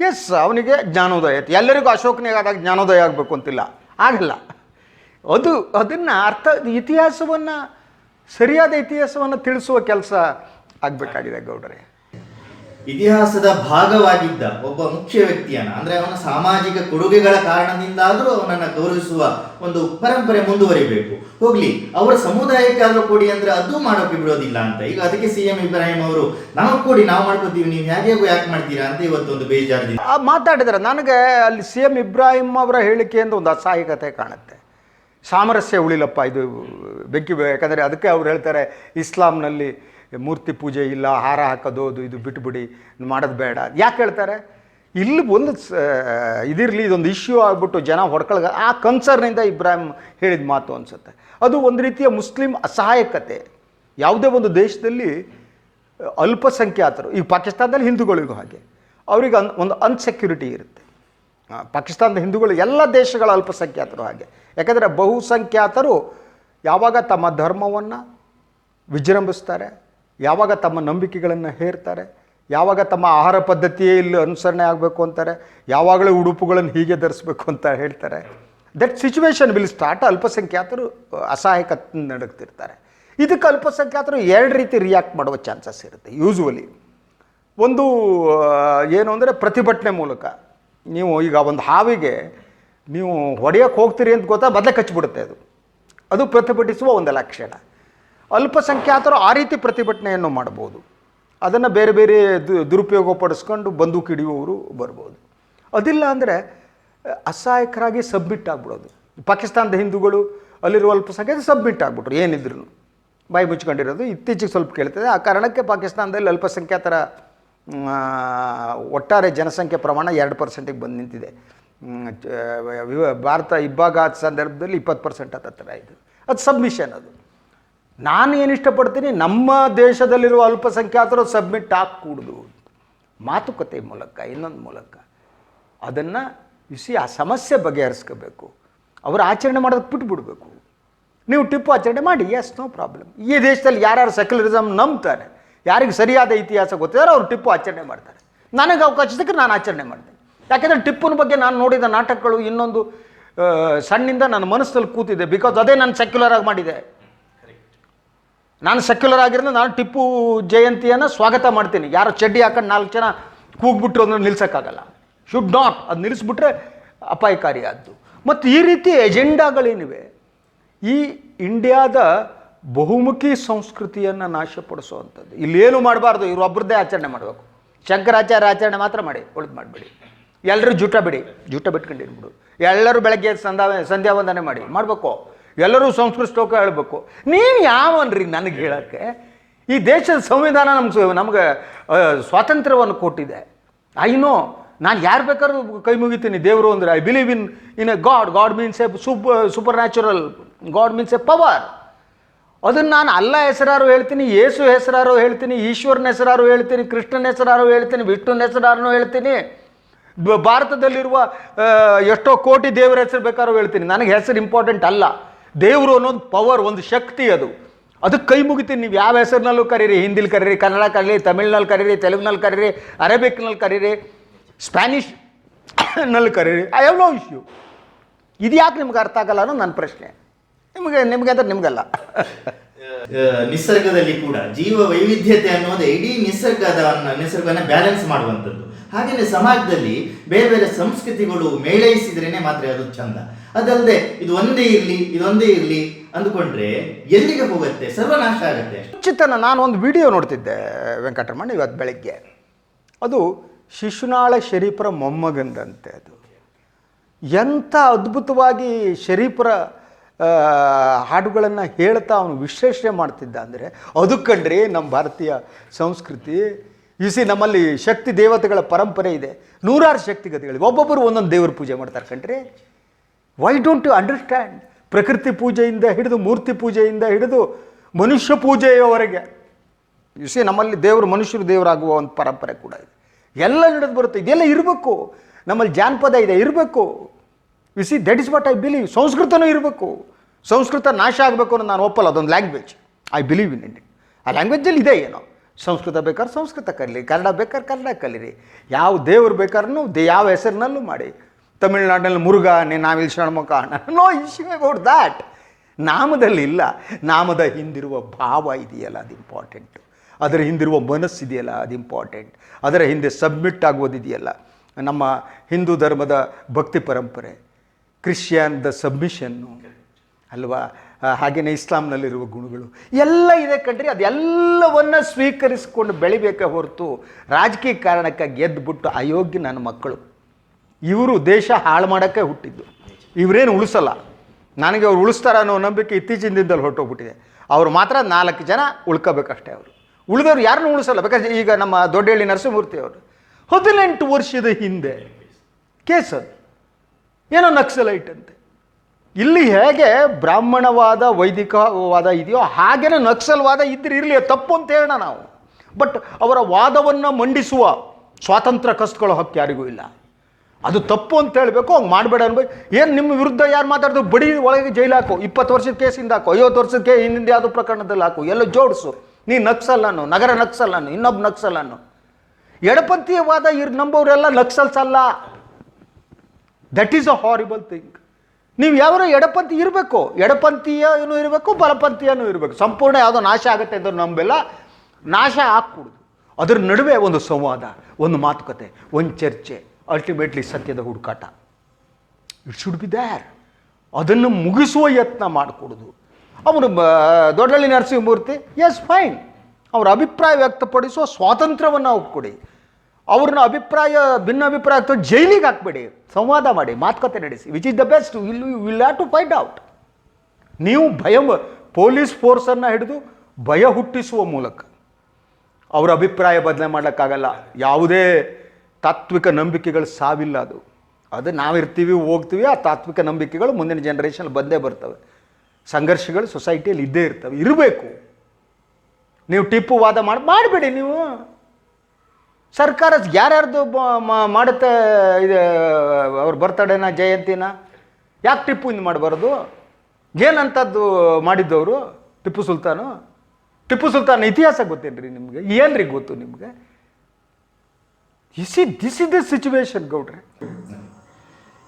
ಎಸ್ ಅವನಿಗೆ ಜ್ಞಾನೋದಯ ಆಯ್ತು. ಎಲ್ಲರಿಗೂ ಅಶೋಕನಿಗೆ ಆದಾಗ ಜ್ಞಾನೋದಯ ಆಗಬೇಕು ಅಂತಿಲ್ಲ. ಆಗಲ್ಲ. ಅದು ಅದನ್ನು ಅರ್ಥ ಇತಿಹಾಸವನ್ನು ಸರಿಯಾದ ಇತಿಹಾಸವನ್ನು ತಿಳಿಸುವ ಕೆಲಸ ಆಗಬೇಕಾಗಿದೆ ಗೌಡರೇ. ಇತಿಹಾಸದ ಭಾಗವಾಗಿದ್ದ ಒಬ್ಬ ಮುಖ್ಯ ವ್ಯಕ್ತಿಯನ್ನ ಅಂದ್ರೆ ಅವನ ಸಾಮಾಜಿಕ ಕೊಡುಗೆಗಳ ಕಾರಣದಿಂದಾದರೂ ಅವನನ್ನು ಗೌರವಿಸುವ ಒಂದು ಪರಂಪರೆ ಮುಂದುವರಿಬೇಕು. ಹೋಗ್ಲಿ ಅವರ ಸಮುದಾಯಕ್ಕಾದ್ರೂ ಕೊಡಿ ಅಂದ್ರೆ ಅದು ಮಾಡೋಕೆ ಬಿಡೋದಿಲ್ಲ ಅಂತ. ಈಗ ಅದಕ್ಕೆ ಸಿ ಎಂ ಇಬ್ರಾಹಿಂ ಅವರು ನಾವು ಕೊಡಿ ನಾವು ಮಾಡ್ಕೋತೀವಿ ನೀವು ಹೇಗೆ ಯಾಕೆ ಮಾಡ್ತೀರಾ? ಅಂತ ಇವತ್ತೊಂದು ಬೇಜಾರದಿಂದ. ಮಾತಾಡಿದ್ರೆ ನನಗೆ ಅಲ್ಲಿ ಸಿ ಎಂ ಇಬ್ರಾಹಿಂ ಅವರ ಹೇಳಿಕೆಯಿಂದ ಒಂದು ಅಸಹಾಯಕತೆ ಕಾಣುತ್ತೆ. ಸಾಮರಸ್ಯ ಉಳಿಲಪ್ಪ. ಇದು ಬೆಂಕಿ ಯಾಕಂದರೆ ಅದಕ್ಕೆ ಅವ್ರು ಹೇಳ್ತಾರೆ, ಇಸ್ಲಾಂನಲ್ಲಿ ಮೂರ್ತಿ ಪೂಜೆ ಇಲ್ಲ, ಹಾರ ಹಾಕೋದು, ಅದು ಇದು ಬಿಟ್ಬಿಡಿ, ಮಾಡೋದು ಬೇಡ. ಯಾಕೆ ಹೇಳ್ತಾರೆ? ಇಲ್ಲಿ ಒಂದು ಇದಿರಲಿ, ಇದೊಂದು ಇಶ್ಯೂ ಆಗಿಬಿಟ್ಟು ಜನ ಹೊಡ್ಕೊಳ್ಗ ಆ ಕನ್ಸರ್ನಿಂದ ಇಬ್ರಾಹಿಂ ಹೇಳಿದ ಮಾತು ಅನಿಸುತ್ತೆ. ಅದು ಒಂದು ರೀತಿಯ ಮುಸ್ಲಿಂ ಅಸಹಾಯಕತೆ. ಯಾವುದೇ ಒಂದು ದೇಶದಲ್ಲಿ ಅಲ್ಪಸಂಖ್ಯಾತರು, ಈಗ ಪಾಕಿಸ್ತಾನದಲ್ಲಿ ಹಿಂದೂಗಳಿಗೂ ಹಾಗೆ, ಅವ್ರಿಗೆ ಅನ್ ಒಂದು ಅನ್ಸೆಕ್ಯೂರಿಟಿ ಇರುತ್ತೆ. ಪಾಕಿಸ್ತಾನದ ಹಿಂದೂಗಳು ಎಲ್ಲ ದೇಶಗಳ ಅಲ್ಪಸಂಖ್ಯಾತರು ಹಾಗೆ. ಯಾಕಂದರೆ ಬಹುಸಂಖ್ಯಾತರು ಯಾವಾಗ ತಮ್ಮ ಧರ್ಮವನ್ನು ವಿಜೃಂಭಿಸ್ತಾರೆ, ಯಾವಾಗ ತಮ್ಮ ನಂಬಿಕೆಗಳನ್ನು ಹೇರ್ತಾರೆ, ಯಾವಾಗ ತಮ್ಮ ಆಹಾರ ಪದ್ಧತಿಯೇ ಇಲ್ಲಿ ಅನುಸರಣೆ ಆಗಬೇಕು ಅಂತಾರೆ, ಯಾವಾಗಲೂ ಉಡುಪುಗಳನ್ನು ಹೀಗೆ ಧರಿಸ್ಬೇಕು ಅಂತ ಹೇಳ್ತಾರೆ. ದಟ್ ಸಿಚುವೇಶನ್ ವಿಲ್ ಸ್ಟಾರ್ಟ್ ಅಲ್ಪಸಂಖ್ಯಾತರು ಅಸಹಾಯಕ ನಡಗ್ತಿರ್ತಾರೆ. ಇದಕ್ಕೆ ಅಲ್ಪಸಂಖ್ಯಾತರು ಎರಡು ರೀತಿ ರಿಯಾಕ್ಟ್ ಮಾಡುವ ಚಾನ್ಸಸ್ ಇರುತ್ತೆ ಯೂಸ್ವಲಿ ಒಂದು ಏನು ಅಂದರೆ ಪ್ರತಿಭಟನೆ ಮೂಲಕ. ನೀವು ಈಗ ಒಂದು ಹಾವಿಗೆ ನೀವು ಹೊಡೆಯೋಕ್ಕೆ ಹೋಗ್ತೀರಿ ಅಂತ ಗೊತ್ತಾ? ಮೊದಲೇ ಕಚ್ಚಿಬಿಡುತ್ತೆ ಅದು. ಅದು ಪ್ರತಿಭಟಿಸುವ ಒಂದು ಲಕ್ಷಣ. ಅಲ್ಪಸಂಖ್ಯಾತರು ಆ ರೀತಿ ಪ್ರತಿಭಟನೆಯನ್ನು ಮಾಡ್ಬೋದು ಅದನ್ನು ಬೇರೆ ಬೇರೆ ದುರುಪಯೋಗ ಪಡಿಸ್ಕೊಂಡು ಬಂದೂಕು ಹಿಡಿಯುವವರು ಬರ್ಬೋದು. ಅದಿಲ್ಲ ಅಂದರೆ, ಅಸಹಾಯಕರಾಗಿ ಸಬ್ಮಿಟ್ ಆಗ್ಬಿಡೋದು. ಪಾಕಿಸ್ತಾನದ ಹಿಂದೂಗಳು ಅಲ್ಲಿರುವ ಅಲ್ಪಸಂಖ್ಯಾತ ಸಬ್ಮಿಟ್ ಆಗ್ಬಿಟ್ರು ಏನಿದ್ರು ಬಾಯಿ ಮುಚ್ಕೊಂಡಿರೋದು. ಇತ್ತೀಚೆಗೆ ಸ್ವಲ್ಪ ಕೇಳ್ತದೆ. ಆ ಕಾರಣಕ್ಕೆ ಪಾಕಿಸ್ತಾನದಲ್ಲಿ ಅಲ್ಪಸಂಖ್ಯಾತರ ಒಟ್ಟಾರೆ ಜನಸಂಖ್ಯೆ ಪ್ರಮಾಣ ಎರಡು ಪರ್ಸೆಂಟಿಗೆ ಬಂದು ನಿಂತಿದೆ. ಭಾರತ ಇಬ್ಬಾಗಾದ ಸಂದರ್ಭದಲ್ಲಿ ಇಪ್ಪತ್ತು ಪರ್ಸೆಂಟ್ ಹತ್ತಿರ ಇದು. ಅದು ಸಬ್ಮಿಷನ್ ಅದು. ನಾನು ಏನು ಇಷ್ಟಪಡ್ತೀನಿ? ನಮ್ಮ ದೇಶದಲ್ಲಿರುವ ಅಲ್ಪಸಂಖ್ಯಾತರು ಸಬ್ಮಿಟ್ ಹಾಕೂಡ್ದು ಮಾತುಕತೆ ಮೂಲಕ, ಇನ್ನೊಂದು ಮೂಲಕ. ಅದನ್ನು ಇಸಿ ಆ ಸಮಸ್ಯೆ ಬಗೆಹರಿಸ್ಕೋಬೇಕು. ಅವರು ಆಚರಣೆ ಮಾಡೋದಕ್ಕೆ ಬಿಟ್ಬಿಡ್ಬೇಕು. ನೀವು ಟಿಪ್ಪು ಆಚರಣೆ ಮಾಡಿ ಎಸ್ ನೋ ಪ್ರಾಬ್ಲಮ್ ಈ ದೇಶದಲ್ಲಿ ಯಾರ್ಯಾರು ಸೆಕ್ಯುಲರಿಸಮ್ ನಂಬ್ತಾರೆ, ಯಾರಿಗೆ ಸರಿಯಾದ ಇತಿಹಾಸ ಗೊತ್ತಿದ್ದಾರೆ ಅವರು ಟಿಪ್ಪು ಆಚರಣೆ ಮಾಡ್ತಾರೆ. ನನಗೆ ಅವಕಾಶ ಸಿಕ್ಕರೆ ನಾನು ಆಚರಣೆ ಮಾಡ್ತೇನೆ. ಯಾಕೆಂದರೆ ಟಿಪ್ಪುನ ಬಗ್ಗೆ ನಾನು ನೋಡಿದ ನಾಟಕಗಳು ಇನ್ನೊಂದು ಸಣ್ಣಿಂದ ನನ್ನ ಮನಸ್ಸಲ್ಲಿ ಕೂತಿದೆ. ಬಿಕಾಸ್ ಅದೇ ನಾನು ಸೆಕ್ಯುಲರ್ ಆಗಿ ಮಾಡಿದೆ. ನಾನು ಸೆಕ್ಯುಲರ್ ಆಗಿರೋದು ನಾನು ಟಿಪ್ಪು ಜಯಂತಿಯನ್ನು ಸ್ವಾಗತ ಮಾಡ್ತೀನಿ. ಯಾರು ಚಡ್ಡಿ ಹಾಕೊಂಡು ನಾಲ್ಕು ಜನ ಕೂಗ್ಬಿಟ್ರು ಅಂದ್ರೆ ನಿಲ್ಸೋಕ್ಕಾಗಲ್ಲ. ಶುಡ್ ನಾಟ್ ಅದು ನಿಲ್ಲಿಸ್ಬಿಟ್ರೆ ಅಪಾಯಕಾರಿ ಆದ್ದು ಮತ್ತು ಈ ರೀತಿ ಎಜೆಂಡಾಗಳೇನಿವೆ ಈ ಇಂಡಿಯಾದ ಬಹುಮುಖಿ ಸಂಸ್ಕೃತಿಯನ್ನು ನಾಶಪಡಿಸುವಂಥದ್ದು. ಇಲ್ಲೇನು ಮಾಡಬಾರ್ದು? ಇವರೊಬ್ಬರದ್ದೇ ಆಚರಣೆ ಮಾಡಬೇಕು. ಶಂಕರಾಚಾರ್ಯ ಆಚರಣೆ ಮಾತ್ರ ಮಾಡಿ. ಒಳ್ದು ಮಾಡಬೇಡಿ. ಎಲ್ಲರೂ ಜೂಟ ಬಿಡಿ. ಜೂಟ ಬಿಟ್ಕೊಂಡಿರ್ಬಿಡು ಎಲ್ಲರೂ ಬೆಳಗ್ಗೆ ಸಂಧ್ಯಾ ಸಂಧ್ಯಾ ವಂದನೆ ಮಾಡಿ. ಮಾಡಬೇಕು. ಎಲ್ಲರೂ ಸಂಸ್ಕೃತ ಶ್ಲೋಕ ಹೇಳಬೇಕು. ನೀನು ಯಾವನ್ರಿ ನನಗೆ ಹೇಳೋಕ್ಕೆ? ಈ ದೇಶದ ಸಂವಿಧಾನ ನಮ್ಗೆ ನಮಗೆ ಸ್ವಾತಂತ್ರ್ಯವನ್ನು ಕೊಟ್ಟಿದೆ. ಐನೋ ನಾನು ಯಾರು ಬೇಕಾದ್ರೂ ಕೈ ಮುಗಿತೀನಿ. ದೇವರು ಅಂದರೆ I believe in in a god god means a super supernatural god means a power ಅದನ್ನು ನಾನು ಅಲ್ಲ ಹೆಸರಾರು ಹೇಳ್ತೀನಿ ಯೇಸು ಹೆಸರಾರು ಹೇಳ್ತೀನಿ, ಈಶ್ವರನ ಹೆಸರಾರು ಹೇಳ್ತೀನಿ, ಕೃಷ್ಣನ ಹೆಸರಾರು ಹೇಳ್ತೀನಿ, ವಿಷ್ಣುನ ಹೆಸರಾರು ಹೇಳ್ತೀನಿ. ಭಾರತದಲ್ಲಿರುವ ಎಷ್ಟೋ ಕೋಟಿ ದೇವರ ಹೆಸರು ಬೇಕಾದ್ರೂ ಹೇಳ್ತೀನಿ. ನನಗೆ ಹೆಸರು ಇಂಪಾರ್ಟೆಂಟ್ ಅಲ್ಲ. ದೇವರು ಅನ್ನೋದು ಪವರ್ ಒಂದು ಶಕ್ತಿ ಅದು. ಅದಕ್ಕೆ ಕೈ ಮುಗಿತೀನಿ. ನೀವು ಯಾವ ಹೆಸರಿನಲ್ಲೂ ಕರೀರಿ. ಹಿಂದಿಲಿ ಕರೀರಿ, ಕನ್ನಡ ಕರೀರಿ ತಮಿಳ್ನಲ್ಲಿ ಕರೀರಿ ತೆಲುಗಿನಲ್ಲಿ ಕರೀರಿ ಅರೇಬಿಕ್ನಲ್ಲಿ ಕರೀರಿ, ಸ್ಪ್ಯಾನಿಷ್ನಲ್ಲಿ ಕರೀರಿ. ಐ ಹ್ಯಾವ್ ನೋ ಇಶ್ಯೂ ಇದು ಯಾಕೆ ನಿಮ್ಗೆ ಅರ್ಥ ಆಗಲ್ಲ ಅನ್ನೋ ನನ್ನ ಪ್ರಶ್ನೆ. ನಿಮಗೆ ನಿಮಗೆ ಅಂದ್ರೆ ನಿಮಗಲ್ಲ. ನಿಸರ್ಗದಲ್ಲಿ ಕೂಡ ಜೀವ ವೈವಿಧ್ಯತೆ ಅನ್ನೋದು ಇಡೀ ನಿಸರ್ಗದ ನಿಸರ್ಗನ ಬ್ಯಾಲೆನ್ಸ್ ಮಾಡುವಂಥದ್ದು. ಹಾಗೇನೆ ಸಮಾಜದಲ್ಲಿ ಬೇರೆ ಬೇರೆ ಸಂಸ್ಕೃತಿಗಳು ಮೇಳೈಸಿದ್ರೇನೆ ಮಾತ್ರ ಅದು ಚಂದ. ಅದಲ್ಲದೆ ಇದು ಒಂದೇ ಇರಲಿ, ಇದೊಂದೇ ಇರಲಿ ಅಂದ್ಕೊಂಡ್ರೆ ಎಲ್ಲಿಗೆ ಹೋಗುತ್ತೆ? ಸರ್ವನಾಶ ಆಗುತ್ತೆ ಚಿತ್ತನ ನಾನು ಒಂದು ವಿಡಿಯೋ ನೋಡ್ತಿದ್ದೆ ವೆಂಕಟರಮಣ ಇವತ್ತು ಬೆಳಗ್ಗೆ. ಅದು ಶಿಶುನಾಳ ಶರೀಫರ ಮೊಮ್ಮಗಂದಂತೆ ಅದು. ಎಂಥ ಅದ್ಭುತವಾಗಿ ಶರೀಫರ ಹಾಡುಗಳನ್ನು ಹೇಳ್ತಾ ಅವನು ವಿಶ್ಲೇಷಣೆ ಮಾಡ್ತಿದ್ದ ಅಂದರೆ, ಅದು ಕಂಡ್ರಿ ನಮ್ಮ ಭಾರತೀಯ ಸಂಸ್ಕೃತಿ ಇಸಿ ನಮ್ಮಲ್ಲಿ ಶಕ್ತಿ ದೇವತೆಗಳ ಪರಂಪರೆ ಇದೆ. ನೂರಾರು ಶಕ್ತಿಗತಿಗಳಿವೆ. ಒಬ್ಬೊಬ್ಬರು ಒಂದೊಂದು ದೇವರ ಪೂಜೆ ಮಾಡ್ತಾರೆ ಕಣ್ರಿ. ವೈ ಡೋಂಟ್ ಯು ಅಂಡರ್ಸ್ಟ್ಯಾಂಡ್ ಪ್ರಕೃತಿ ಪೂಜೆಯಿಂದ ಹಿಡಿದು ಮೂರ್ತಿ ಪೂಜೆಯಿಂದ ಹಿಡಿದು ಮನುಷ್ಯ ಪೂಜೆಯವರೆಗೆ. ಸಿ ನಮ್ಮಲ್ಲಿ ದೇವರು ಮನುಷ್ಯರು ದೇವರಾಗುವ ಒಂದು ಪರಂಪರೆ ಕೂಡ ಇದೆ. ಎಲ್ಲ ನಡೆದು ಬರುತ್ತೆ. ಇದೆಲ್ಲ ಇರಬೇಕು. ನಮ್ಮಲ್ಲಿ ಜಾನಪದ ಇದೆ, ಇರಬೇಕು. You see that is what I believe ಸಂಸ್ಕೃತನೂ ಇರಬೇಕು. ಸಂಸ್ಕೃತ ನಾಶ ಆಗಬೇಕು ಅನ್ನೋ ನಾನು ಒಪ್ಪಲ್ಲ. ಅದೊಂದು language I believe in it ಆ ಲ್ಯಾಂಗ್ವೇಜಲ್ಲಿ ಇದೆ ಏನೋ. ಸಂಸ್ಕೃತ ಬೇಕಾದ್ರೆ ಸಂಸ್ಕೃತ ಕಲೀರಿ, ಕನ್ನಡ ಬೇಕಾದ್ರೆ ಕನ್ನಡ ಕಲೀರಿ. ಯಾವ ದೇವ್ರು ಬೇಕಾದ್ರೂ ದೇ ಯಾವ ಹೆಸರಿನಲ್ಲೂ ಮಾಡಿ. ತಮಿಳ್ನಾಡಿನಲ್ಲಿ ಮುರುಘಾ, ನೀ ನಾವಿಲ್ಲಿ Shanmukha, no issue about that ನಾಮದಲ್ಲಿ ಇಲ್ಲ. ನಾಮದ ಹಿಂದಿರುವ ಭಾವ ಇದೆಯಲ್ಲ, ಅದು ಇಂಪಾರ್ಟೆಂಟು ಅದರ ಹಿಂದಿರುವ ಮನಸ್ಸಿದೆಯಲ್ಲ ಅದು ಇಂಪಾರ್ಟೆಂಟ್ ಅದರ ಹಿಂದೆ ಸಬ್ಮಿಟ್ ಆಗೋದಿದೆಯಲ್ಲ ನಮ್ಮ ಹಿಂದೂ ಧರ್ಮದ ಭಕ್ತಿ ಪರಂಪರೆ ಕ್ರಿಶ್ಚಿಯನ್ ದ ಸಬ್ಮಿಷನ್ನು ಅಲ್ವಾ? ಆ, ಹಾಗೇನೇ ಇಸ್ಲಾಂನಲ್ಲಿರುವ ಗುಣಗಳು. ಎಲ್ಲ ಇದೆ ಕಂಡ್ರಿ ಅದೆಲ್ಲವನ್ನು ಸ್ವೀಕರಿಸಿಕೊಂಡು ಬೆಳಿಬೇಕೇ ಹೊರತು ರಾಜಕೀಯ ಕಾರಣಕ್ಕಾಗಿ ಎದ್ದುಬಿಟ್ಟು ಅಯೋಗ್ಯ ನನ್ನ ಮಕ್ಕಳು. ಇವರು ದೇಶ ಹಾಳು ಮಾಡೋಕ್ಕೆ ಹುಟ್ಟಿದ್ದು. ಇವರೇನು ಉಳಿಸಲ್ಲ. ನನಗೆ ಅವ್ರು ಉಳಿಸ್ತಾರ ಅನ್ನೋ ನಂಬಿಕೆ ಇತ್ತೀಚಿನ ದಿನದಲ್ಲಿ ಹೊರಟೋಗ್ಬಿಟ್ಟಿದೆ. ಅವ್ರು ಮಾತ್ರ ನಾಲ್ಕು ಜನ ಉಳ್ಕೋಬೇಕಷ್ಟೇ ಅವರು. ಉಳಿದವ್ರು ಯಾರನ್ನೂ ಉಳಿಸಲ್ಲ ಬೇಕಾದ್ರೆ ಈಗ ನಮ್ಮ ದೊಡ್ಡಹಳ್ಳಿ ನರಸಿಂಹಮೂರ್ತಿ ಅವರು. ಹದಿನೆಂಟು ವರ್ಷದ ಹಿಂದೆ ಕೇಸ್ ಅದು ಏನೋ ನಕ್ಸಲೈಟ್ ಅಂತೆ. ಇಲ್ಲಿ ಹೇಗೆ ಬ್ರಾಹ್ಮಣವಾದ, ವೈದಿಕವಾದ ಇದೆಯೋ ಹಾಗೇನೆ ನಕ್ಸಲ್ವಾದ ಇದ್ರೆ ಇರಲಿ, ತಪ್ಪು ಅಂತ ಹೇಳೋಣ ನಾವು. ಬಟ್ ಅವರ ವಾದವನ್ನು ಮಂಡಿಸುವ ಸ್ವಾತಂತ್ರ್ಯ ಕಸ್ಕೊಳ್ಳೋ ಹಕ್ಕು ಯಾರಿಗೂ ಇಲ್ಲ. ಅದು ತಪ್ಪು ಅಂತ ಹೇಳಬೇಕು, ಹಂಗೆ ಮಾಡಬೇಡ ಅನ್ಬೇಕು ಏನು ನಿಮ್ಮ ವಿರುದ್ಧ ಯಾರು ಮಾತಾಡೋದು? ಬಡಿ ಒಳಗೆ ಜೈಲು ಹಾಕು, ಇಪ್ಪತ್ತು ವರ್ಷದ ಕೇಸಿಂದ ಹಾಕು, ಐವತ್ತು ವರ್ಷದ ಕೇ ಯಾವುದೋ ಪ್ರಕರಣದಲ್ಲಿ ಹಾಕು, ಎಲ್ಲ ಜೋಡಿಸು. ನೀ ನಕ್ಸಲ್ಲನು ನಗರ ನಕ್ಸಲ್ಲನು ಇನ್ನೊಬ್ಬ ನಕ್ಸಲ್ಲನು ಎಡಪಂಥೀಯವಾದ ಇರ್ ನಂಬೋರೆಲ್ಲ ನಕ್ಸಲ್ಸ್ ಅಲ್ಲ. That is a horrible thing ನೀವು ಯಾವ ಎಡಪಂಥಿ ಇರಬೇಕು. ಎಡಪಂಥೀಯನೂ ಇರಬೇಕು, ಬಲಪಂಥೀಯನೂ ಇರಬೇಕು. ಸಂಪೂರ್ಣ ಯಾವುದೋ ನಾಶ ಆಗುತ್ತೆ ಅಂತ ನಂಬೆಲ್ಲ. ನಾಶ ಹಾಕ್ಕೊಡುದು ಅದ್ರ ನಡುವೆ ಒಂದು ಸಂವಾದ, ಒಂದು ಮಾತುಕತೆ, ಒಂದು ಚರ್ಚೆ ಅಲ್ಟಿಮೇಟ್ಲಿ ಸತ್ಯದ ಹುಡುಕಾಟ. ಇಟ್ ಶುಡ್ ಬಿ ದ್ಯಾರ್ ಅದನ್ನು ಮುಗಿಸುವ ಯತ್ನ ಮಾಡಿಕೊಡೋದು. ಅವನು ದೊಡ್ಡಳ್ಳಿ ನರಸಿಂಹಮೂರ್ತಿ ಎಸ್ ಫೈನ್ ಅವರ ಅಭಿಪ್ರಾಯ ವ್ಯಕ್ತಪಡಿಸುವ ಸ್ವಾತಂತ್ರ್ಯವನ್ನು ಕೊಡಿ. ಅವ್ರನ್ನ ಅಭಿಪ್ರಾಯ, ಭಿನ್ನ ಅಭಿಪ್ರಾಯ ಆಗ್ತದೆ, ಜೈಲಿಗೆ ಹಾಕ್ಬೇಡಿ, ಸಂವಾದ ಮಾಡಿ, ಮಾತುಕತೆ ನಡೆಸಿ which is the best will you will have to find out ನೀವು ಭಯ ಪೊಲೀಸ್ ಫೋರ್ಸನ್ನು ಹಿಡಿದು ಭಯ ಹುಟ್ಟಿಸುವ ಮೂಲಕ ಅವರ ಅಭಿಪ್ರಾಯ ಬದಲಾವಣೆ ಮಾಡೋಕ್ಕಾಗಲ್ಲ ಯಾವುದೇ ತಾತ್ವಿಕ ನಂಬಿಕೆಗಳು ಸಾವಿಲ್ಲ ಅದು. ಅದು ನಾವಿರ್ತೀವಿ, ಹೋಗ್ತೀವಿ, ಆ ತಾತ್ವಿಕ ನಂಬಿಕೆಗಳು ಮುಂದಿನ ಜನ್ರೇಷನ್ ಬಂದೇ ಬರ್ತವೆ. ಸಂಘರ್ಷಗಳು ಸೊಸೈಟಿಯಲ್ಲಿ ಇದ್ದೇ ಇರ್ತವೆ. ಇರಬೇಕು. ನೀವು ಟಿಪ್ಪು ವಾದ ಮಾಡಿ, ಮಾಡಬೇಡಿ ನೀವು. ಸರ್ಕಾರ ಯಾರ್ಯಾರ್ದು ಮಾಡುತ್ತೆ ಇದು, ಅವ್ರ ಬರ್ತಡೇನ, ಜಯಂತಿನ? ಯಾಕೆ ಟಿಪ್ಪು ಇಂದು ಮಾಡಬಾರ್ದು? ಏನಂಥದ್ದು ಮಾಡಿದ್ದವರು ಟಿಪ್ಪು ಸುಲ್ತಾನು? ಟಿಪ್ಪು ಸುಲ್ತಾನ ಇತಿಹಾಸ ಗೊತ್ತೇನ್ರಿ ನಿಮಗೆ? ಏನ್ರಿ ಗೊತ್ತು ನಿಮಗೆ? Is this is the situation ಗೌಡ್ರೆ.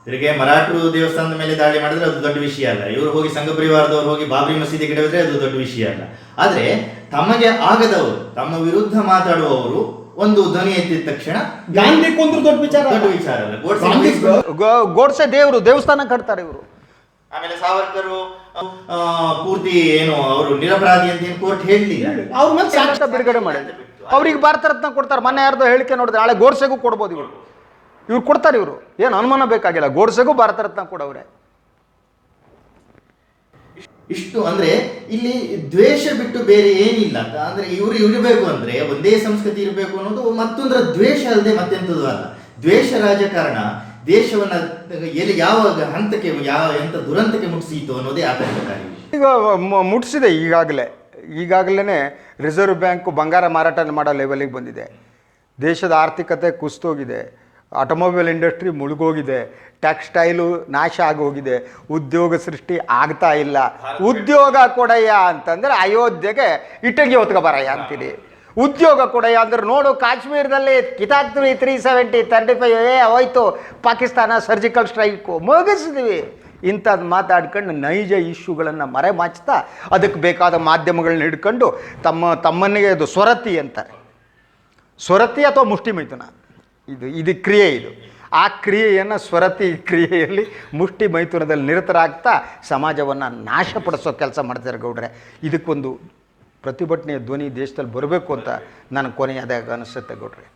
ಇವರಿಗೆ ಮರಾಠರು ದೇವಸ್ಥಾನದ ಮೇಲೆ ದಾಳಿ ಮಾಡಿದ್ರೆ ಅದು ದೊಡ್ಡ ವಿಷಯ ಅಲ್ಲ. ಇವರು ಹೋಗಿ ಸಂಘ ಪರಿವಾರದವರು ಹೋಗಿ ಬಾಬ್ರಿ ಮಸೀದಿ ಗಿಡವಿದ್ರೆ ಅದು ದೊಡ್ಡ ವಿಷಯ ಅಲ್ಲ. ಆದರೆ ತಮಗೆ ಆಗದವರು, ತಮ್ಮ ವಿರುದ್ಧ ಮಾತಾಡುವವರು ಒಂದು ಧ್ವನಿ ಎತ್ತಿದ ತಕ್ಷಣ ಗಾಂಧಿ ಕೊಂದ್ರು ದೊಡ್ಡ ವಿಚಾರ. ದೊಡ್ಡ ವಿಚಾರ ಅಲ್ಲ. ಗೋಡ್ಸೆ ಗೋಡ್ಸೆ ದೇವರು ದೇವಸ್ಥಾನ ಕಟ್ತಾರೆ ಇವರು. ಆಮೇಲೆ ಸಾವರ್ಕರು ಪೂರ್ತಿ ಏನು ಅವರು ನಿರಪರಾಧಿ ಅಂತ ಏನು ಕೋರ್ಟ್ ಹೇಳಲಿಲ್ಲ. ಅವ್ರ ಮೇಲೆ ಸಾಕ್ಷಿ ಸಾಕ್ಷಿ ಬಿಡುಗಡೆ ಮಾಡಿ ಅವ್ರಿಗೆ ಭಾರತ ರತ್ನ ಕೊಡ್ತಾರೆ ಮೊನ್ನೆ ಯಾರ್ದೋ ಹೇಳಿಕೆ ನೋಡಿದ್ರೆ ನಾಳೆ ಗೋಡ್ಸೆಗೂ ಕೊಡ್ಬೋದು ಇವರು. ಇವ್ರು ಕೊಡ್ತಾರೆ ಇವರು. ಏನು ಅನುಮಾನ ಬೇಕಾಗಿಲ್ಲ ಗೋಡ್ಸೆಗೂ ಭಾರತ ರತ್ನ ಕೊಡವ್ರೆ. ಇಷ್ಟು ಅಂದ್ರೆ ಇಲ್ಲಿ ದ್ವೇಷ ಬಿಟ್ಟು ಬೇರೆ ಏನಿಲ್ಲ ಅಂದ್ರೆ ಇವರು ಇರಬೇಕು ಅಂದ್ರೆ ಒಂದೇ ಸಂಸ್ಕೃತಿ ಇರಬೇಕು ಅನ್ನೋದು ಮತ್ತೊಂದ್ರ ದ್ವೇಷ ಅಲ್ಲದೆ ಮತ್ತೆಂಥದ್ದು ಅಲ್ಲ. ದ್ವೇಷ ರಾಜಕಾರಣ ದೇಶವನ್ನ ಎಲ್ಲಿ ಯಾವ ಹಂತಕ್ಕೆ ಯಾವ ಎಂತ ದುರಂತಕ್ಕೆ ಮುಟ್ಟಿಸಿತು ಅನ್ನೋದೇ ಆತಂಕಕಾರಿ. ಈಗ ಮುಟ್ಟಿಸಿದೆ ಈಗಾಗಲೇ. ಈಗಾಗಲೇ ರಿಸರ್ವ್ ಬ್ಯಾಂಕು ಬಂಗಾರ ಮಾರಾಟ ಮಾಡೋ ಲೆವೆಲಿಗೆ ಬಂದಿದೆ. ದೇಶದ ಆರ್ಥಿಕತೆ ಕುಸಿತೋಗಿದೆ ಆಟೋಮೊಬೈಲ್ ಇಂಡಸ್ಟ್ರಿ ಮುಳುಗೋಗಿದೆ ಟೆಕ್ಸ್ಟೈಲು ನಾಶ ಆಗೋಗಿದೆ ಉದ್ಯೋಗ ಸೃಷ್ಟಿ ಆಗ್ತಾ ಇಲ್ಲ. ಉದ್ಯೋಗ ಕೊಡಯ್ಯ ಅಂತಂದರೆ ಅಯೋಧ್ಯೆಗೆ ಇಟ್ಟಂಗಿ ಹೊತ್ಕೊ ಬರಯ್ಯ ಅಂತೀನಿ ಉದ್ಯೋಗ ಕೊಡಯ್ಯ ಅಂದ್ರೆ ನೋಡು ಕಾಶ್ಮೀರದಲ್ಲಿ ಕಿತಾಕ್ತೀವಿ ತ್ರೀ ಸೆವೆಂಟಿ ತರ್ಟಿ ಫೈವ್ ಏ ಹೋಯ್ತು. ಪಾಕಿಸ್ತಾನ ಸರ್ಜಿಕಲ್ ಸ್ಟ್ರೈಕು ಮುಗಿಸಿದ್ವಿ ಇಂಥದ್ದು ಮಾತಾಡ್ಕೊಂಡು ನೈಜ ಇಶ್ಯೂಗಳನ್ನು ಮರೆಮಾಚ್ತಾ ಅದಕ್ಕೆ ಬೇಕಾದ ಮಾಧ್ಯಮಗಳನ್ನ ಹಿಡ್ಕೊಂಡು ತಮ್ಮ ತಮ್ಮನಿಗೆ ಅದು ಸ್ವರತಿ ಅಂತಾರೆ. ಸ್ವರತಿ ಅಥವಾ ಮುಷ್ಟಿ ಮೈಥುನ ಇದು ಇದು ಕ್ರಿಯೆ ಇದು. ಆ ಕ್ರಿಯೆಯನ್ನು ಸ್ವರತಿ ಕ್ರಿಯೆಯಲ್ಲಿ ಮುಷ್ಟಿ ಮೈಥುನದಲ್ಲಿ ನಿರತರಾಗ್ತಾ ಸಮಾಜವನ್ನು ನಾಶಪಡಿಸೋ ಕೆಲಸ ಮಾಡ್ತಾರೆ ಗೌಡ್ರೆ. ಇದಕ್ಕೊಂದು ಪ್ರತಿಭಟನೆಯ ಧ್ವನಿ ದೇಶದಲ್ಲಿ ಬರಬೇಕು ಅಂತ ನನಗೆ ಕೊನೆಯದಾಗ ಅನಿಸುತ್ತೆ ಗೌಡ್ರೆ.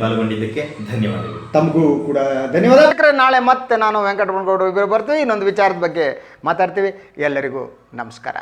ಪಾಲ್ಗೊಂಡಿದ್ದಕ್ಕೆ ಧನ್ಯವಾದಗಳು. ತಮಗೂ ಕೂಡ ಧನ್ಯವಾದ. ನಾಳೆ ಮತ್ತೆ ನಾನು ವೆಂಕಟರಮಣ ಗೌಡರು ಇಬ್ಬರು ಬರ್ತೀವಿ. ಇನ್ನೊಂದು ವಿಚಾರದ ಬಗ್ಗೆ ಮಾತಾಡ್ತೀವಿ. ಎಲ್ಲರಿಗೂ ನಮಸ್ಕಾರ.